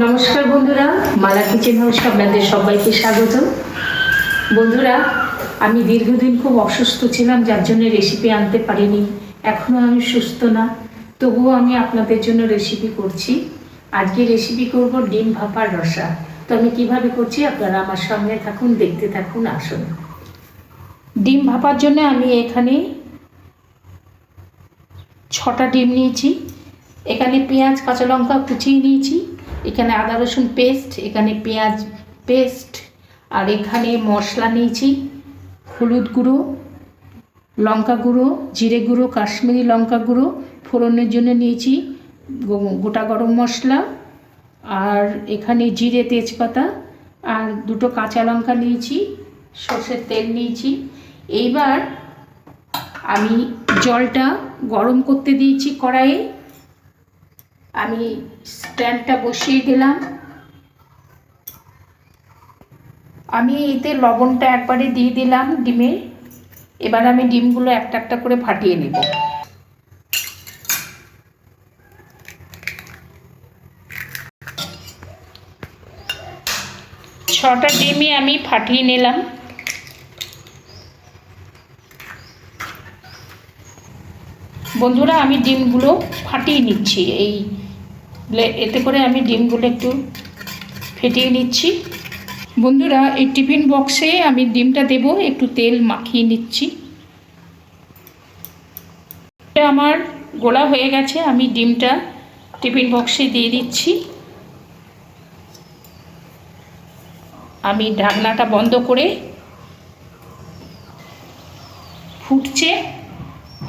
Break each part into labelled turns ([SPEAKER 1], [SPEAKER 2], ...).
[SPEAKER 1] নমস্কার বন্ধুরা, মালা কিচেন হাউসে আপনাদের সবাইকে স্বাগত বন্ধুরা, আমি দীর্ঘদিন খুব অসুস্থ ছিলাম, যার জন্য রেসিপি আনতে পারিনি এখনও আমি সুস্থ না, তবুও আমি আপনাদের জন্য রেসিপি করছি। আজকে রেসিপি করব ডিম ভাপার রসা। তো আমি কীভাবে করছি, আপনারা আমার সঙ্গে থাকুন, দেখতে থাকুন, আসুন। ডিম ভাপার জন্য আমি এখানে ছটা ডিম নিয়েছি। এখানে পেঁয়াজ, কাঁচা লঙ্কা কুচিয়ে নিয়েছি। এখানে আদা, রসুন পেস্ট এখানে পেঁয়াজ পেস্ট আর এখানে মশলা নিয়েছি, হলুদ গুঁড়ো, লঙ্কা গুঁড়ো, জিরে গুঁড়ো, কাশ্মীরি লঙ্কা গুঁড়ো, ফোড়নের জন্য নিয়েছি গোটা গরম মশলা, আর এখানে জিরে তেজপাতা, আর দুটো কাঁচা লঙ্কা নিয়েছি, সর্ষের তেল নিয়েছি। এইবার আমি জলটা গরম করতে দিয়েছি কড়াইয়ে। আমি স্ট্যান্ডটা বসিয়ে দিলাম। আমি এতে লবণটা একবারে দিয়ে দিলাম ডিমে। এবার আমি ডিমগুলো একটা একটা করে ফাটিয়ে নেব। ছটা ডিমই আমি ফাটিয়ে নিলাম। বন্ধুরা, আমি ডিমগুলো ফাটিয়ে নিচ্ছি। এই এতে করে আমি ডিমগুলো একটু ফেটিয়ে নিচ্ছি। বন্ধুরা, এই টিফিন বক্সে আমি ডিমটা দেব, একটু তেল মাখিয়ে নিচ্ছি। আমার গোলা হয়ে গেছে, আমি ডিমটা টিফিন বক্সে দিয়ে দিচ্ছি। আমি ঢাকনাটা বন্ধ করে ফুটছে,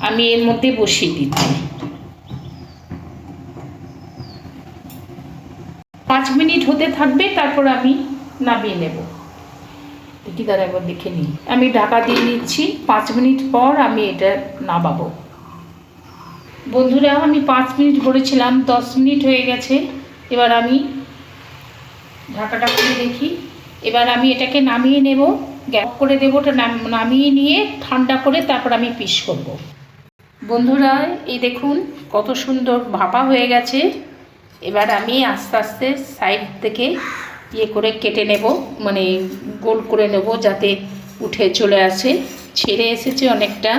[SPEAKER 1] আমি এর মধ্যে বসিয়ে দিচ্ছি। পাঁচ মিনিট হতে থাকবে তারপর আমি নামিয়ে নেব। দেখি দাদা একবার দেখে নিই। আমি ঢাকা দিয়ে নিচ্ছি। পাঁচ মিনিট পর আমি এটা নামাবো। বন্ধুরা আমি পাঁচ মিনিট বলেছিলাম দশ মিনিট হয়ে গেছে। এবার আমি ঢাকাটা খুলে দেখি। এবার আমি এটাকে নামিয়ে নেব। গ্যাপ করে দেবো ওটা নাম- নামিয়ে নিয়ে ঠান্ডা করে তারপর আমি পিস করব। বন্ধুরা এই দেখুন কত সুন্দর ভাপা হয়ে গেছে। এবার আমি আস্তে আস্তে সাইড থেকে ইয়ে করে কেটে নেব মানে গোল করে নেব যাতে উঠে চলে আসে। ছেড়ে এসেছে অনেকটা।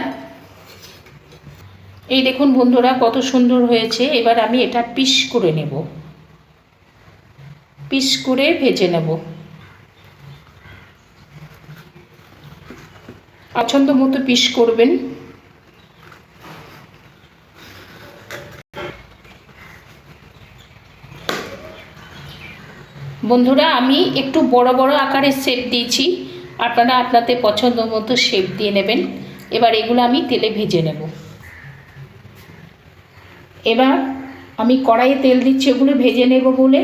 [SPEAKER 1] এই দেখুন বন্ধুরা, কত সুন্দর হয়েছে। এবার আমি এটা পিস করে নেব। পিস করে ভেজে নেব। পছন্দ মতো পিস করবেন। বন্ধুরা, আমি একটু বড় বড় আকারের শেপ দিয়েছি। আপনারা আপনাদের পছন্দ মতো শেপ দিয়ে নেবেন। এবার এগুলো আমি তেলে ভেজে নেব। এবার আমি কড়াইয়ে তেল দিচ্ছি, ওগুলো ভেজে নেব বলে।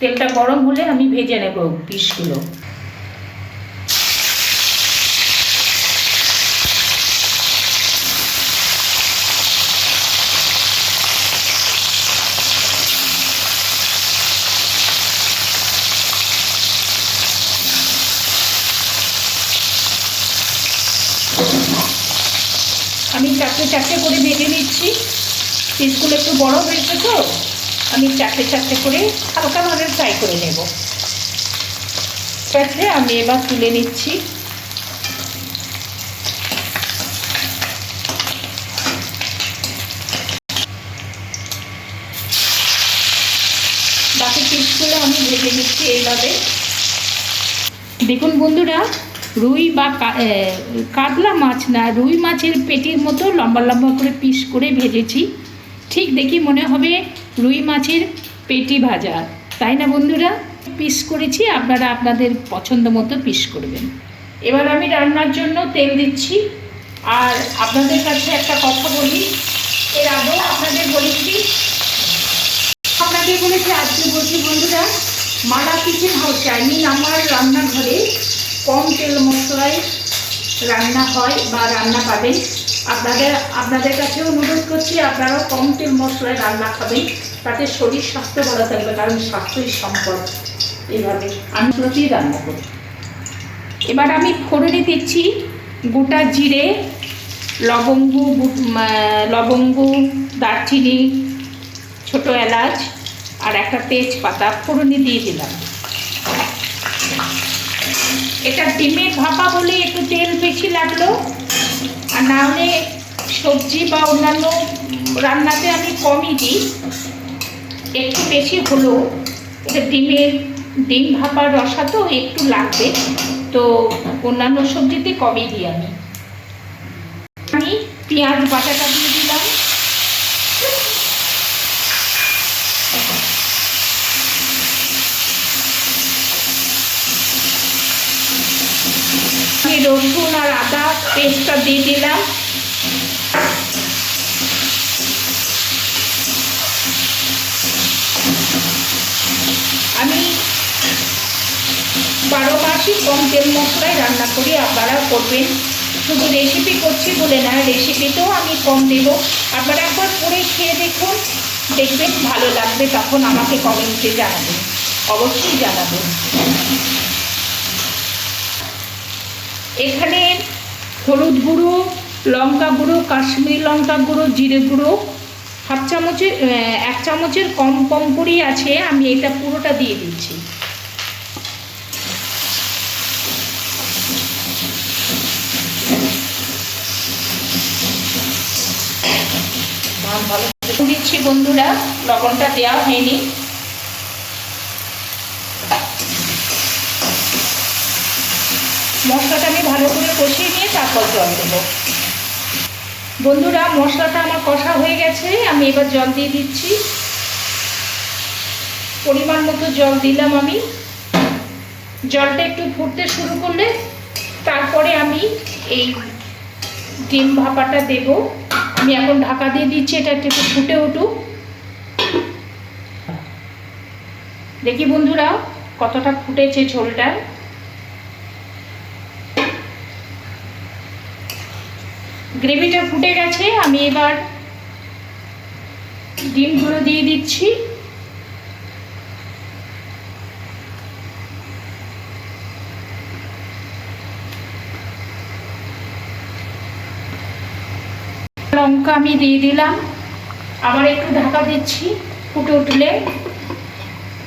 [SPEAKER 1] তেলটা গরম হলে আমি ভেজে নেব পিসগুলো। আমি চারটে চারটে করে ভেজে নিচ্ছি। পিসগুলো একটু বড় হয়েছে তো, আমি চারটে চারটে করে হালকাভাবে ফ্রাই করে নেব। আছে আমি এবার তুলে নিচ্ছি। বাকি পিসগুলো আমি ভেজে নিচ্ছি এইভাবে। দেখুন বন্ধুরা রুই বা কাতলা মাছ না, রুই মাছের পেটির মতো লম্বা লম্বা করে পিস করে ভেজেছি। ঠিক দেখি মনে হবে রুই মাছের পেটি ভাজা। তাই না বন্ধুরা? পিস করেছি, আপনারা আপনাদের পছন্দ মতো পিস করবেন। এবার আমি রান্নার জন্য তেল দিচ্ছি। আর আপনাদের কাছে একটা কথা বলি। এর আগেও আপনাদের বলেছি। আপনাকে বলেছি, আজকে বলছি বন্ধুরা, মালা কিচেন হাউসে আই আমার রান্নাঘরে কম তেল মশলায় রান্না হয় বা রান্না পাবেন। আপনাদের আপনাদের কাছে অনুরোধ করছি, আপনারাও কম তেল মশলায় রান্না খাবেন। তাতে শরীর স্বাস্থ্য ভালো থাকবে, কারণ স্বাস্থ্যই সম্পদ এইভাবে। আমি প্রতি রান্না করি। এবার আমি ফোড়নে দিচ্ছি গোটা জিরে, লবঙ্গ লবঙ্গ, দারচিনি, ছোটো এলাচ, আর একটা তেজপাতা। ফোড়নে দিয়ে দিলাম। এটা ডিমের ভাপা বলে একটু তেল বেশি লাগল। আর না হলে সবজি বা অন্যান্য রান্নাতে আমি কমই দিই। একটু বেশি হলো। এটা ডিমের ডিম ভাপার রসা তো একটু লাগবে। তো অন্যান্য সবজিতে কমই দিই আমি। আমি পেঁয়াজ বাটাটা দিয়ে দিলাম আমি রসুন আর আদা পেস্টটা দিয়ে দিলাম। আমি বারো মাসই কম তেল মশলায় রান্না করি, আপনারা করবেন। শুধু রেসিপি করছি বলে না রেসিপিতেও আমি কম দেব। আপনারা একবার করে খেয়ে দেখুন, দেখবেন ভালো লাগবে, তখন আমাকে কমেন্টে জানাবেন। অবশ্যই জানাবেন। এখানে হলুদ গুঁড়ো, লঙ্কা গুঁড়ো, কাশ্মীরি লঙ্কা গুঁড়ো, জিরে গুঁড়ো, হাফ চামচের এক চামচের কম কম করেই আছে, আমি এটা পুরোটা দিয়ে দিচ্ছি। দিচ্ছি বন্ধুরা, লবণটা দেওয়া হয়নি। মশলাটা আমি ভালো করে কষিয়ে নিয়ে তারপর জল দেবো। বন্ধুরা, মশলাটা আমার কষা হয়ে গেছে। আমি এবার জল দিয়ে দিচ্ছি। পরিমাণ মতো জল দিলাম আমি। জলটা একটু ফুটতে শুরু করলে তারপরে আমি এই ডিম ভাপাটা দেব। আমি এখন ঢাকা দিয়ে দিচ্ছি, এটা একটু ফুটে উঠুক। দেখি বন্ধুরা, কতটা ফুটেছে ঝোলটা। গ্রেভিটা ফুটে গেছে, আমি এবার ডিমগুলো দিয়ে দিচ্ছি। লঙ্কা আমি দিয়ে দিলাম। আবার একটু ঢাকা দিচ্ছি ফুটে উঠলে,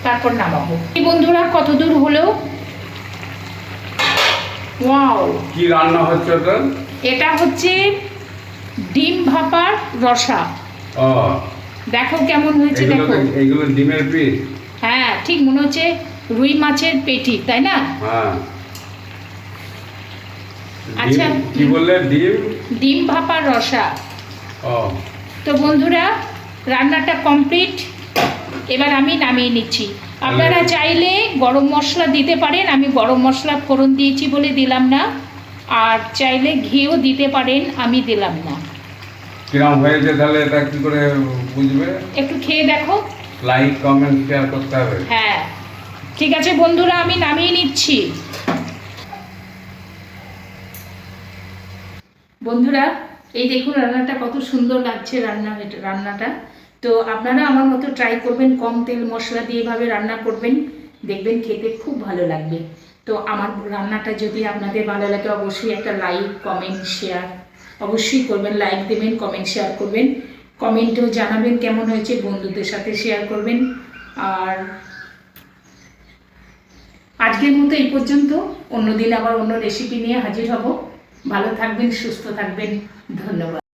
[SPEAKER 1] তারপর নামাবো। এই বন্ধুরা কত দূর হলো? ওয়াও!
[SPEAKER 2] কি রান্না হচ্ছে ওটা
[SPEAKER 1] এটা হচ্ছে ডিম ভাপার রসা।
[SPEAKER 2] ও।
[SPEAKER 1] দেখো কেমন হয়েছে দেখো।
[SPEAKER 2] এগুলো ডিমের পিস
[SPEAKER 1] হ্যাঁ ঠিক মনে হচ্ছে রুই মাছের পেটি তাই না?
[SPEAKER 2] হ্যাঁ।
[SPEAKER 1] আচ্ছা।
[SPEAKER 2] ডিম- কি বললে? ডিম?
[SPEAKER 1] ডিম ভাপার রসা।
[SPEAKER 2] ও।
[SPEAKER 1] তো বন্ধুরা রান্নাটা কমপ্লিট। এবার আমি নামিয়ে নিচ্ছি। আপনারা চাইলে গরম মশলা দিতে পারেন আমি গরম মশলা ফোড়ন দিয়েছি বলে দিলাম না। আর চাইলে ঘিও দিতে পারেন আমি দিলাম না।
[SPEAKER 2] কিরম হয়েছে তাহলে এটা কি করে বুঝবে?
[SPEAKER 1] একটু খেয়ে দেখো।
[SPEAKER 2] লাইক কমেন্ট শেয়ার করতে হবে।
[SPEAKER 1] হ্যাঁ। ঠিক আছে বন্ধুরা আমি নামিয়ে নিচ্ছি। বন্ধুরা এই দেখুন রান্নাটা কত সুন্দর লাগছে রান্না রান্নাটা। তো আপনারা আমার মতো ট্রাই করবেন কম তেল মশলা দিয়ে এভাবে রান্না করবেন দেখবেন খেতে খুব ভালো লাগবে। তো আমার রান্নাটা যদি আপনাদের ভালো লাগে, অবশ্যই একটা লাইক কমেন্ট শেয়ার অবশ্যই করবেন লাইক দেবেন কমেন্ট শেয়ার করবেন। কমেন্টেও জানাবেন কেমন হয়েছে, বন্ধুদের সাথে শেয়ার করবেন। আর আজকের মতো এই পর্যন্ত। অন্যদিন আবার অন্য রেসিপি নিয়ে হাজির হব। ভালো থাকবেন, সুস্থ থাকবেন। ধন্যবাদ।